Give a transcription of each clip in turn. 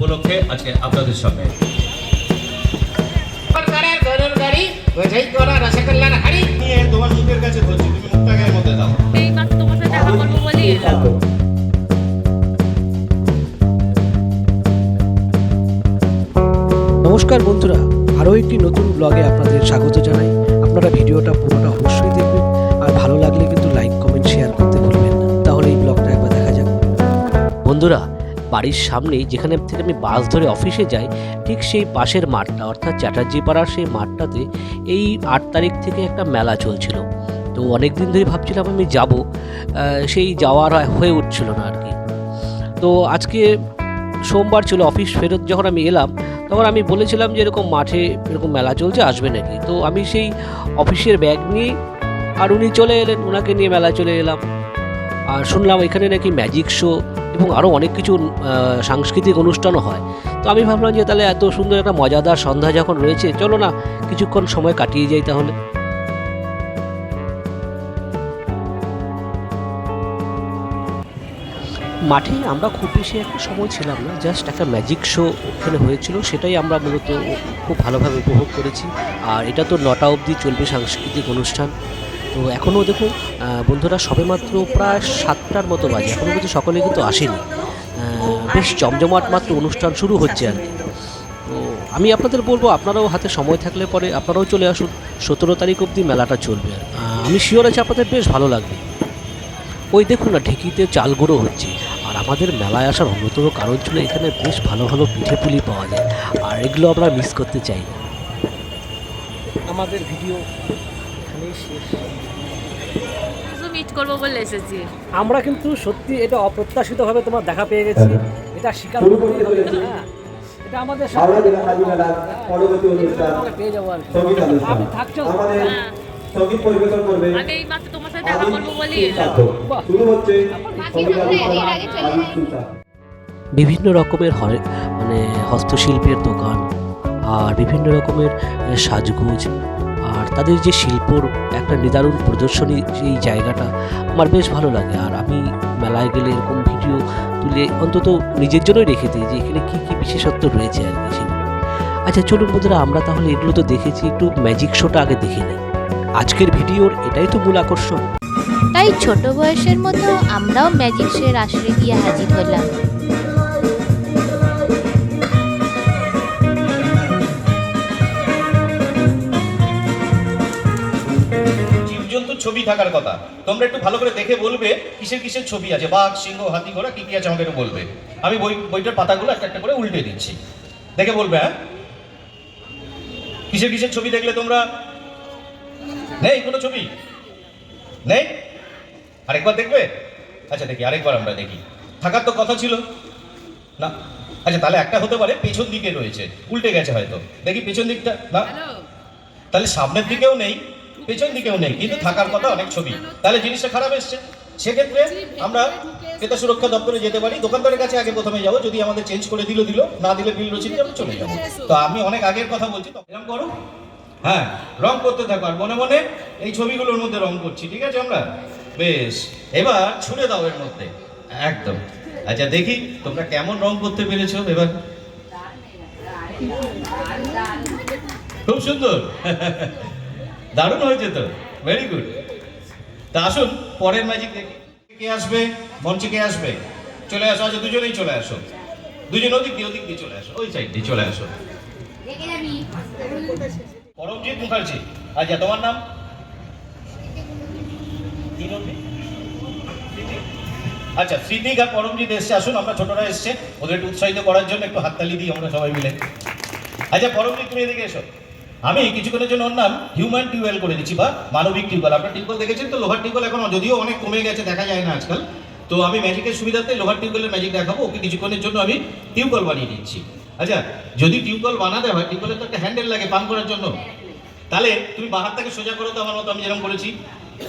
উপলক্ষে আজকে আপনাদের সঙ্গে সরকারের গরুর গাড়ি বোঝাই করা রসগোল্লার হাড়ি নিয়ে তোমার মুখের কাছে ধরছি তুমি মুখটাকে মধ্যে দাও। এই মাত্র তোমার সাথে দেখা করব বলেই এলাম। নমস্কার বন্ধুরা আরও একটি নতুন ব্লগে আপনাদের স্বাগত জানাই। আপনারা ভিডিওটা পুরোটা অবশ্যই দেখবেন আর ভালো লাগলে কিন্তু লাইক কমেন্ট শেয়ার করতে ভুলবেন না। তাহলে এই ব্লগটা একবার দেখা যাক। বন্ধুরা বাড়ির সামনেই যেখানে থেকে আমি বাস ধরে অফিসে যাই, ঠিক সেই পাশের মাঠটা, অর্থাৎ চ্যাটার্জি পাড়ার সেই মাঠটাতে এই আট তারিখ থেকে একটা মেলা চলছিল। তো অনেক দিন ধরে ভাবছিলাম আমি যাব সেই যাওয়ার হয়ে উঠছিল না আর কি তো আজকে সোমবার ছিল অফিস ফেরত যখন আমি এলাম, তখন আমি বলেছিলাম যে এরকম মাঠে এরকম মেলা চলছে, আসবে নাকি? তো আমি সেই অফিসের ব্যাগ নিয়ে আর উনি চলে এলেন ওনাকে নিয়ে মেলা চলে এলাম। আর শুনলাম এখানে নাকি ম্যাজিক শো এবং আরও অনেক কিছু সাংস্কৃতিক অনুষ্ঠানও হয়। তো আমি ভাবলাম যে তাহলে এত সুন্দর একটা মজাদার সন্ধ্যা যখন রয়েছে, চলো না, কিছুক্ষণ সময় কাটিয়ে যাই তাহলে। মাঠে আমরা খুব বেশি একটা সময় ছিলাম না জাস্ট একটা ম্যাজিক শো ওখানে হয়েছিল, সেটাই আমরা মূলত খুব ভালোভাবে উপভোগ করেছি। আর এটা তো নটা অবধি চলবে সাংস্কৃতিক অনুষ্ঠান। তো এখনও দেখুন বন্ধুরা সবেমাত্র প্রায় সাতটার মতো বাজে। এখনও কিন্তু সকলে কিন্তু আসেনি। বেশ জমজমাট মাত্র অনুষ্ঠান শুরু হচ্ছে আর কি। তো আমি আপনাদের বলব, আপনারাও হাতে সময় থাকলে পরে আপনারাও চলে আসুন। সতেরো তারিখ অবধি মেলাটা চলবে আর আমি শিওর আছি আপনাদের বেশ ভালো লাগবে। ওই দেখুন না, ঢেকিতে চাল গুঁড়ো হচ্ছে। আর আমাদের মেলায় আসার অন্যতম কারণ ছিল এখানে বেশ ভালো ভালো পিঠে পুলি পাওয়া যায়। আর এগুলো আমরা মিস করতে চাই আমাদের ভিডিও মিট করব বলে এসেছি। আমরা কিন্তু সত্যি এটা অপ্রত্যাশিতভাবে তোমার দেখা পেয়ে গেছি। এটা স্বীকার করতেই হবে হ্যাঁ এটা আমাদের পেয়ে যাব আর আপনি থাকছো? হ্যাঁ। সংগীত পরিবেশন করবে আমি এই মাত্র তোমার সাথে দেখা করব বলেই শুরু হচ্ছে সংগীত অনুষ্ঠান আদিত সুলতান বিভিন্ন রকমের মানে হস্তশিল্পের দোকান আর বিভিন্ন রকমের সাজগোজ আর তাদের যে শিল্পর একটা নিদারুণ প্রদর্শনী সেই জায়গাটা আমার বেশ ভালো লাগে। আর আমি মেলায় গেলে এরকম ভিডিও তুলে অন্তত নিজের জন্যই রেখে দিই যে এখানে কী কী বিশেষত্ব রয়েছে আর কি আচ্ছা চলুন বন্ধুরা, আমরা তাহলে এগুলো তো দেখেছি, একটু ম্যাজিক শোটা আগে দেখে নিই। আজকের ভিডিওর এটাই তো মূল আকর্ষণ। তাই ছোট বয়সের মতো আমরাও ম্যাজিক শোয়ের আসরে গিয়ে হাজির হলাম। ছবি থাকার কথা। তোমরা একটু ভালো করে দেখে বলবে কিসের কিসের ছবি আছে। বাঘ সিংহ হাতি ঘোড়া কি কি আছে আমাকে একটু বলবে। আমি বই বইটার পাতাগুলো একটা একটা করে উল্টে দিচ্ছি। দেখে বলবে হ্যাঁ? কিসের কিসের ছবি দেখলে তোমরা? নেই কোনো ছবি? নেই? আরেকবার দেখবে? আচ্ছা দেখি আরেকবার আমরা দেখি। থাকার তো কথা ছিল। না আচ্ছা তাহলে একটা হতে পারে পেছন দিকে রয়েছে। উল্টে গেছে হয়তো। দেখি পেছন দিকটা না? তাহলে সামনের দিকেও নেই। পেছন দিকেও নেই, কিন্তু থাকার কথা অনেক ছবি। তাহলে জিনিসটা খারাপ এসছে। সেক্ষেত্রে আমরা ক্রেতা সুরক্ষা দপ্তরে যেতে পারি। দোকানদারের কাছে আগে প্রথমে যাব, যদি আমাদের চেঞ্জ করে দিল দিল। না দিলে বিল রসিদ আমরা চলে যাব। তো আমি অনেক আগের কথা বলছি, তো এরকম করো। হ্যাঁ রং করতে থাকো, আর মনে মনে এই ছবিগুলোর মধ্যে রং করছি, ঠিক আছে আমরা? বেশ, এবার ছুড়ে দাও এর মধ্যে। একদম। আচ্ছা দেখি তোমরা কেমন রং করতে পেরেছ এবার। খুব সুন্দর। দারুণ হয়েছে তো। ভেরি গুড তা আসুন, পরের ম্যাজিক কে আসবে? মঞ্চে কে আসবে? চলে আসো আচ্ছা দুজনেই চলে আসো। দুজন ওদিক দিয়ে ওদিক দিয়ে চলে আসো, ওই সাইড দিয়ে চলে আসো। পরমজিৎ মুখার্জি আচ্ছা তোমার নাম? আচ্ছা স্মৃতিক আর পরমজিৎ এসছে, আসুন, আমরা ছোটরা এসছে, ওদের উৎসাহিত করার জন্য একটু হাততালি দিই আমরা সবাই মিলে। আচ্ছা পরমজিৎ, তুমি এদিকে এসো। আমি কিছুক্ষণের জন্য ওর নাম হিউম্যান টিউবওয়েল করে দিচ্ছি, বা মানবিক টিউবওয়েল আপনার টিউবওয়েল দেখেছেন তো? লোহার টিউবওয়েল এখন যদিও অনেক কমে গেছে, দেখা যায় না আজকাল। তো আমি ম্যাজিকের সুবিধাতে লোহার টিউবওয়েলের ম্যাজিক দেখাবো, ওকে কিছুক্ষণের জন্য আমি টিউবওয়েল বানিয়ে দিচ্ছি। আচ্ছা যদি টিউবওয়েল বানাতে হয় টিউবওয়েলের তো একটা হ্যান্ডেল লাগে পান করার জন্য। তাহলে তুমি বাহার থেকে সোজা করো তো আমার মতো, আমি যেরকম করেছি।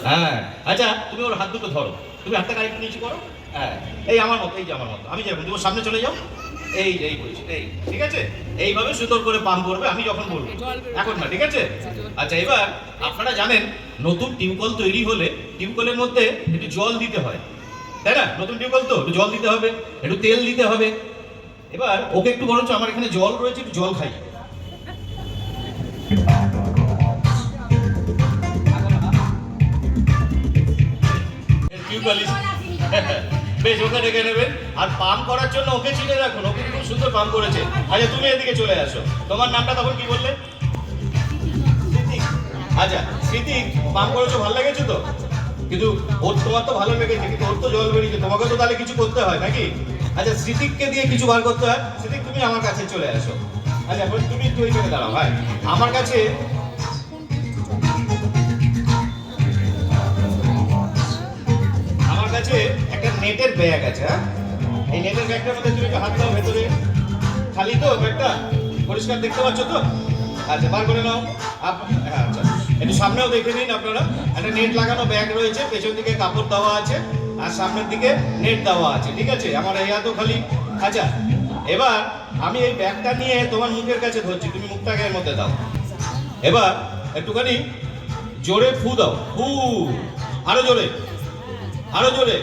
হ্যাঁ আচ্ছা তুমি ওর হাত দুটো ধরো। তুমি হাতটা কারেক্ট নিচু করো। হ্যাঁ এই আমার মতো, এই যে আমার মতো। আমি যেরকম তুমি সামনে চলে যাও। এই এই বলছি এই ঠিক আছে? এইভাবে সুন্দর করে পাম্প করবে আমি যখন বলব। এখন না ঠিক আছে? আচ্ছা এবার আপনারা জানেন নতুন টিউবওয়েল তৈরি হলে টিউবওয়েলের মধ্যে একটু জল দিতে হয়। তাই না? নতুন টিউবওয়েল তো একটু জল দিতে হবে একটু তেল দিতে হবে। এবার ওকে একটু বরঞ্চ আমার এখানে জল রয়েছে একটু জল খাই। বেশ, ওকে ডেকে নেবেন আর পাম্প করার জন্য ওকে চিনে রাখুন ওকে খুব সুন্দর পাম্প করেছে। আচ্ছা তুমি এদিকে চলে আসো। তোমার নামটা তখন কি বললে। আচ্ছা স্মৃতিক পাম্প করেছ, ভালো লেগেছে তো? কিন্তু ওর তোমার তো ভালো লেগেছে, কিন্তু ওর তো জল বেরিয়েছে। তোমাকে তো তাহলে কিছু করতে হয় নাকি? আচ্ছা স্মৃতিককে দিয়ে কিছু বার করতে হয়। স্মৃতিক তুমি আমার কাছে চলে আসো। আচ্ছা তুমি একটু ওইখানে দাঁড়াও, ভাই। আমার কাছে ব্যাগ আছে হ্যাঁ? এই নেটের ব্যাগটার মধ্যে তুমি একটু হাত দাও, ভেতরে। খালি তো ব্যাগটা? পরিষ্কার দেখতে পাচ্ছ তো? আচ্ছা বার করে নাও। হ্যাঁ আচ্ছা। একটু সামনেও দেখে নিন আপনারা। একটা নেট লাগানো ব্যাগ রয়েছে, পেছন দিকে কাপড় দেওয়া আছে, আর সামনের দিকে নেট দেওয়া আছে, ঠিক আছে? আমার এই হাতও খালি। আচ্ছা এবার আমি এই ব্যাগটা নিয়ে তোমার মুখের কাছে ধরছি, তুমি মুখটাকে এর মধ্যে দাও। এবার একটুখানি জোরে ফু দাও, ফু। আরও জোরে আরও জোরে।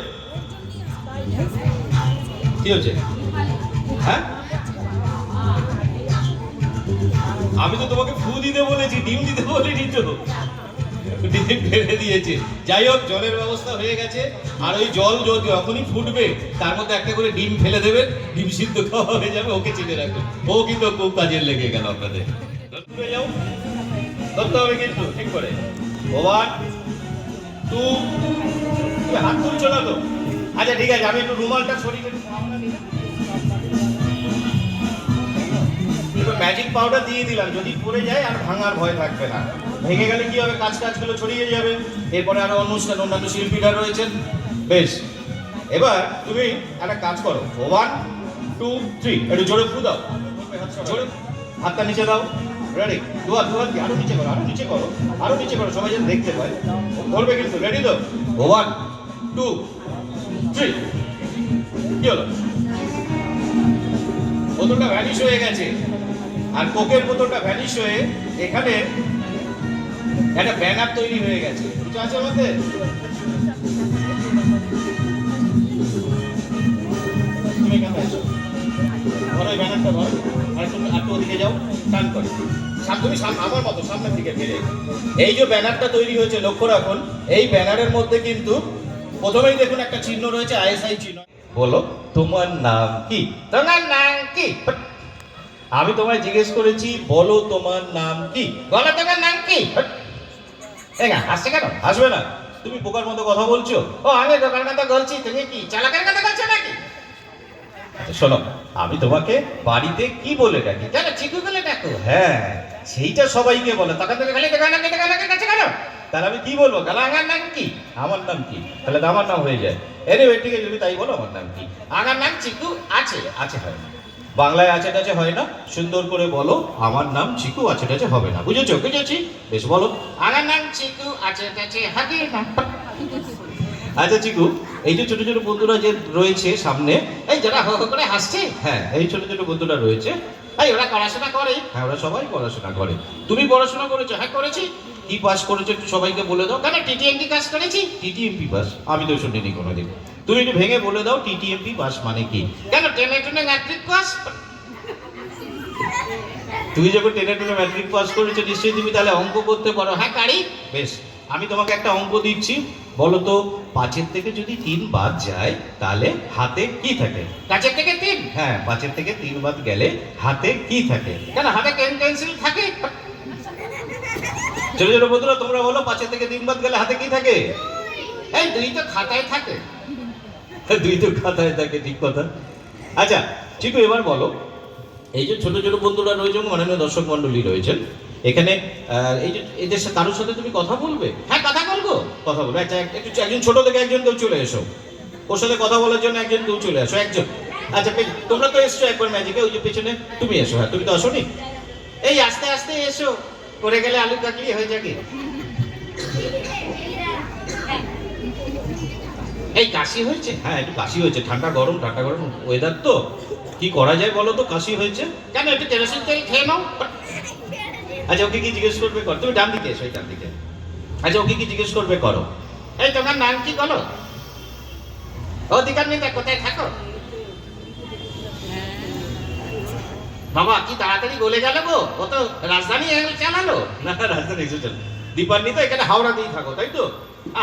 কি হচ্ছে হ্যাঁ? আমি তো তোমাকে ফু দিতে বলেছি, ডিম দিতে বলিনি তো। ডিম ফেলে দিয়েছে। যাই হোক, জলের ব্যবস্থা হয়ে গেছে। আর ওই জল যদি যখনই ফুটবে, তার মধ্যে একটা করে ডিম ফেলে দেবেন ডিম সিদ্ধ খাওয়া হয়ে যাবে, ওকে চিনে রাখবেন ও কিন্তু খুব কাজের লেগে গেল আপনাদের। দূরে যাও। ঠিক করে। হাত তুলছো না তো? আচ্ছা ঠিক আছে, আমি একটু রুমালটা সরিয়ে ম্যাজিক পাউডার দিয়ে দিলাম, যদি পড়ে যায় আর ভাঙার ভয় থাকবে না। ভেঙে গেলে কি হবে? কাজ কাজগুলো ছড়িয়ে যাবে। এরপরে আরও অনুষ্ঠান, অন্যান্য শিল্পীরা রয়েছেন। বেশ, এবার তুমি একটা কাজ করো। ওয়ান টু থ্রি একটু জোরে ফু দাও। জোরে হাতটা নিচে দাও। রেডি দুয়া দুয়া কি? আরও নিচে করো, আরও নিচে করো। আরও নিচে করো, সবাই যেন দেখতে পায়। ধরবে কিন্তু। রেডি তো? ওয়ান টু থ্রি কি হলো? বোতলটা ভ্যানিশ হয়ে গেছে। আর কোকের বোতলটা ভ্যানিশ হয়ে এখানে একটা ব্যানার তৈরি হয়ে গেছে। কিছু আছে তুমি এই ব্যানারটা একটু ওদিকে যাও করে। তুমি আমার মতো সামনের দিকে এই যে ব্যানারটা তৈরি হয়েছে, লক্ষ্য রাখুন, এই ব্যানারের মধ্যে কিন্তু প্রথমেই দেখুন একটা চিহ্ন রয়েছে আইএসআই চিহ্ন। বলো তোমার নাম কি? তোমার নাম কি? আমি তোমায় জিজ্ঞেস করেছি বলো তোমার নাম কি? বলো তোমার নাম কি? হাসছে আসছে কেন? আসবে না। তুমি বোকার মতো কথা বলছো। ও আমি দোকানের কথা বলছি তুমি কি চালাকের কথা বলছো নাকি? শোনো আমি তোমাকে বাড়িতে কি বলে ডাকি? কেন? চিকু বলে ডাকো। হ্যাঁ সেইটা সবাইকে বলে। তা তখন তুমি খালি দোকান দোকানের কাছে কেন? তাহলে আমি কি বলব? তাহলে আমার নাম কি? আমার নাম কি? তাহলে তো আমার নাম হয়ে যায়। এনিওয়ে ঠিক আছে তুমি তাই বলো আমার নাম কি? আমার নাম চিকু আছে আছে হয় না। বাংলায় আছে টাছে হয় না সুন্দর করে বলো আমার নাম চিকু আছে টাছে হবে না। বুঝেছ? বুঝেছি? বেশ বলো। আমার নাম চিকু আছে আছে হাতি না। আচ্ছা চিকু এই যে ছোট ছোট বন্ধুরা যে রয়েছে সামনে এই যারা হো করে হাসছে হ্যাঁ। এই ছোট ছোট বন্ধুরা রয়েছে এই ওরা পড়াশোনা করে। হ্যাঁ ওরা সবাই পড়াশোনা করে। তুমি পড়াশোনা করেছ? হ্যাঁ করেছি। কি পাস করেছ একটু সবাইকে বলে দাও। কেন টিটিএমটি কাজ করেছি? TTMP pass. আমি তো শুনিনি কোনোদিন। তুমি একটু ভেঙে বলে দাও টিটিএমপি পাস মানে কি? কেন টেনে টুনে ম্যাট্রিক পাস? তুমি যখন টেনে টেনে ম্যাট্রিক পাস করেছ নিশ্চয়ই তুমি তাহলে অঙ্ক করতে পারো। হ্যাঁ হ্যাঁ কারি। বেশ আমি তোমাকে একটা অঙ্ক দিচ্ছি। বলো তো পাঁচের থেকে যদি তিন বাদ যায় তাহলে হাতে কি থাকে? কাছের থেকে তিন? হ্যাঁ পাঁচের থেকে তিন বাদ গেলে হাতে কি থাকে? কেন হাতে পেন পেন্সিল থাকে? ছোট ছোট বন্ধুরা তোমরা বলো পাঁচের থেকে তিন বাদ গেলে হাতে কি থাকে? এই দুই তো খাতায় থাকে। দুই তো খাতায় থাকে ঠিক কথা। আচ্ছা চিকু এবার বলো এই যে ছোট ছোট বন্ধুরা রয়েছে মাননীয় দর্শক মন্ডলী রয়েছেন এখানে এই যে, এদের সাথে কারোর সাথে তুমি কথা বলবে? হ্যাঁ কথা বলব। কথা বলব। আচ্ছা একটু একজন ছোট থেকে একজন কেউ চলে এসো। ওর সাথে কথা বলার জন্য একজন কেউ চলে আসো, একজন। আচ্ছা তোমরা তো এসছো একবার ম্যাজিকে ওই যে পেছনে তুমি এসো। হ্যাঁ তুমি তো আসোনি? এই আস্তে আস্তে এসো। করে গেলে আলু কাকলি হয়ে যাবে। এই কাশি হয়েছে? হ্যাঁ একটু কাশি হয়েছে। ঠান্ডা গরম ঠান্ডা গরম ওয়েদার তো। কি করা যায় বলো তো, কাশি হয়েছে? কেন, একটু কেরোসিন তেল খেয়ে নাও। আচ্ছা ওকে কি জিজ্ঞেস করবে? কর, তুমি ডান দিকে এসো ডান দিকে। আচ্ছা ওকে কি জিজ্ঞেস করবে? করো। এই, তোমার নাম কি বলো? অধিকার নেতা কোথায় থাকো? বাবা, কি তাড়াতাড়ি গলে গেল গো? ও তো রাজধানী চালালো। না, রাজধানী এসেছেন দীপান্নি তো এখানে হাওড়া দিয়ে থাকো, তাই তো?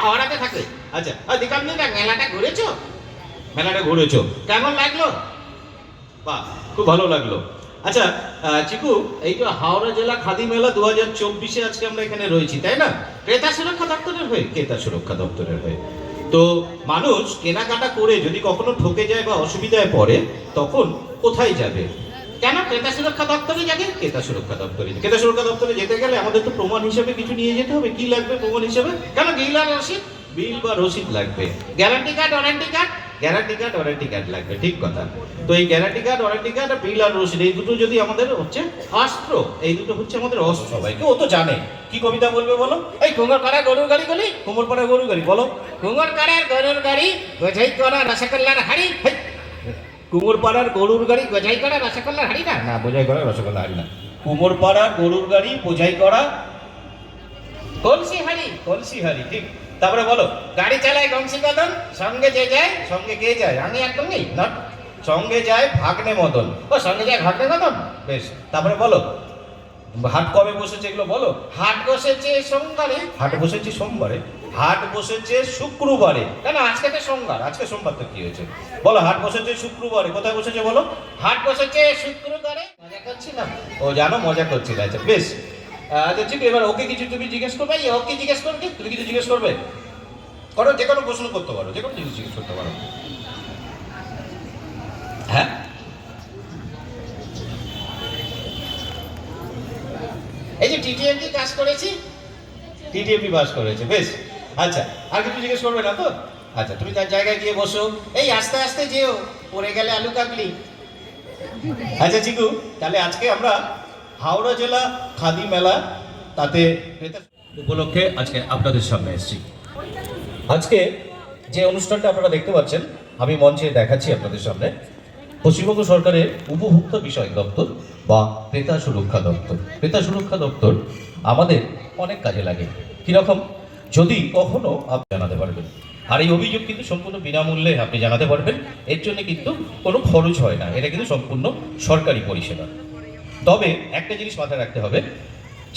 হাওড়াতে থাকে। আচ্ছা আর দীপান্বিতা মেলাটা ঘুরেছো? মেলাটা ঘুরেছো। কেমন লাগল? বাহ, খুব ভালো লাগল। আচ্ছা চিকু, এই তো হাওড়া জেলা খাদি মেলা দু হাজার চব্বিশে আজকে আমরা এখানে রয়েছি, তাই না? ক্রেতা সুরক্ষা দপ্তরের হয়ে, ক্রেতা সুরক্ষা দপ্তরের হয়ে। তো মানুষ কেনাকাটা করে যদি কখনো ঠকে যায় বা অসুবিধায় পড়ে, তখন কোথায় যাবে? কেন? ক্রেতা সুরক্ষা দপ্তরে যাবে? ক্রেতা সুরক্ষা দপ্তরে ক্রেতা সুরক্ষা দপ্তরে যেতে গেলে আমাদের তো প্রমাণ হিসেবে কিছু নিয়ে যেতে হবে। কি লাগবে প্রমাণ হিসেবে? কেন? গিলার রসিদ? বিল বা রসিদ লাগবে। Guarantee card, warranty card? Guarantee card warranty card লাগবে ঠিক কথা। তো এই গ্যারান্টি কার্ড ওয়ারেন্টি কার্ড আর বিল আর রসিদ এই দুটো যদি আমাদের হচ্ছে অস্ত্র এই দুটো হচ্ছে আমাদের অস্ত্র সবাইকে। ও তো জানে। কি কবিতা বলবে বলো? এই কুঙ্গর করা গরুর গাড়ি গলি কোমর পাড়া গরু গাড়ি বলো। কুঙ্গর করার গরুর গাড়ি গোঝাই করা রসগোল্লার হাড়ি। কুমোর পাড়ার গরুর গাড়ি গোঝাই করা রসগোল্লার হাড়ি না? না বোঝাই করা রসগোল্লা হাড়ি না। কুমোর পাড়ার গরুর গাড়ি বোঝাই করা কলসি হাড়ি। কলসি হাড়ি ঠিক। তারপরে বলো, গাড়ি চালায় বংশী কদম সঙ্গে যে যায়, সঙ্গে কে যায়? আমি একদম নেই না সঙ্গে যায় ভাগ্নে মদন ও, সঙ্গে যায় ঘটনা কদম বেশ, তারপরে বলো, হাট কবে বসেছে এগুলো বলো? হাট বসেছে সোমবারে। হাট বসেছে সোমবারে? হাট বসেছে শুক্রবারে। কেন, আজকে তো সোমবার, আজকে সোমবার তো কি হয়েছে? বলো, হাট বসেছে শুক্রবারে, কোথায় বসেছে বলো? হাট বসেছে শুক্রবারে। মজা করছিলাম? ও, জানো, মজা করছিল আচ্ছা বেশ। আচ্ছা ঠিক এবার ওকে কিছু তুমি জিজ্ঞেস করবে? ওকে জিজ্ঞেস করবি তুমি কিছু জিজ্ঞেস করবে? করো, যে কোনো প্রশ্ন করতে পারো, যে কোনো জিনিস জিজ্ঞেস করতে পারো। হ্যাঁ? এই যে টিটিএমটি কাজ করেছি? টিটিএমপি পাস করেছে, বেশ। আচ্ছা আর কিছু জিজ্ঞেস করবে না তো? আচ্ছা তুমি তার জায়গায় গিয়ে বসো। এই আস্তে আস্তে যেও, পড়ে গেলে আলু কাকলি আচ্ছা চিকু তাহলে আজকে আমরা হাওড়া জেলা খাদি মেলা, তাতে উপলক্ষে আজকে আপনাদের সামনে এসেছি। আজকে যে অনুষ্ঠানটা আপনারা দেখতে পাচ্ছেন, আমি মঞ্চে দেখাচ্ছি আপনাদের সামনে। পশ্চিমবঙ্গ সরকারের উপভোক্তা বিষয় দপ্তর বা ক্রেতা সুরক্ষা দপ্তর। ক্রেতা সুরক্ষা দপ্তর আমাদের অনেক কাজে লাগে। কীরকম? যদি কখনো আপনি জানাতে পারবেন। আর এই অভিযোগ কিন্তু সম্পূর্ণ বিনামূল্যে আপনি জানাতে পারবেন। এর জন্য কিন্তু কোনো খরচ হয় না। এটা কিন্তু সম্পূর্ণ সরকারি পরিষেবা। তবে একটা জিনিস মাথায় রাখতে হবে,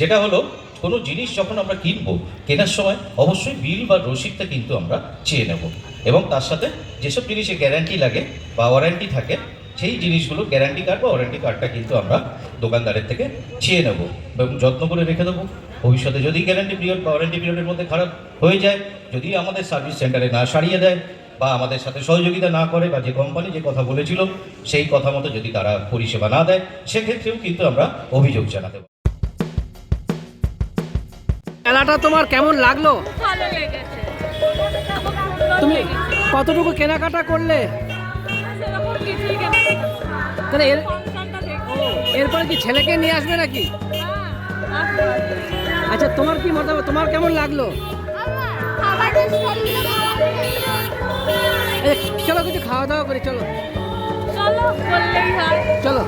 যেটা হলো কোনো জিনিস যখন আমরা কিনবো, কেনার সময় অবশ্যই বিল বা রসিদটা কিন্তু আমরা চেয়ে নেব। এবং তার সাথে যেসব জিনিসে গ্যারান্টি লাগে বা ওয়ারেন্টি থাকে, সেই জিনিসগুলো গ্যারান্টি কার্ড বা ওয়ারেন্টি কার্ডটা কিন্তু আমরা দোকানদারের থেকে চেয়ে নেব এবং যত্ন করে রেখে দেবো। ভবিষ্যতে যদি গ্যারান্টি পিরিয়ড বা ওয়ারেন্টি পিরিয়ডের মধ্যে খারাপ হয়ে যায়, যদি আমাদের সার্ভিস সেন্টারে না সারিয়ে দেয় বা আমাদের সাথে সহযোগিতা না করে বা যে কোম্পানি যে কথা বলেছিল সেই কথা মতো যদি তারা পরিষেবা না দেয় সেক্ষেত্রেও কিন্তু আমরা অভিযোগ জানাতে পারি মেলাটা তোমার কেমন লাগল? ভালো লেগেছে। তুমি কতটুকু কেনাকাটা করলে? তাহলে এর এরপরে কি ছেলেকে নিয়ে আসবে নাকি? হ্যাঁ। আচ্ছা তোমার কি মতামত? তোমার কেমন লাগল? চলো কিছু খাওয়া দাওয়া করি চলো। চলো বললেই হয়। চলো।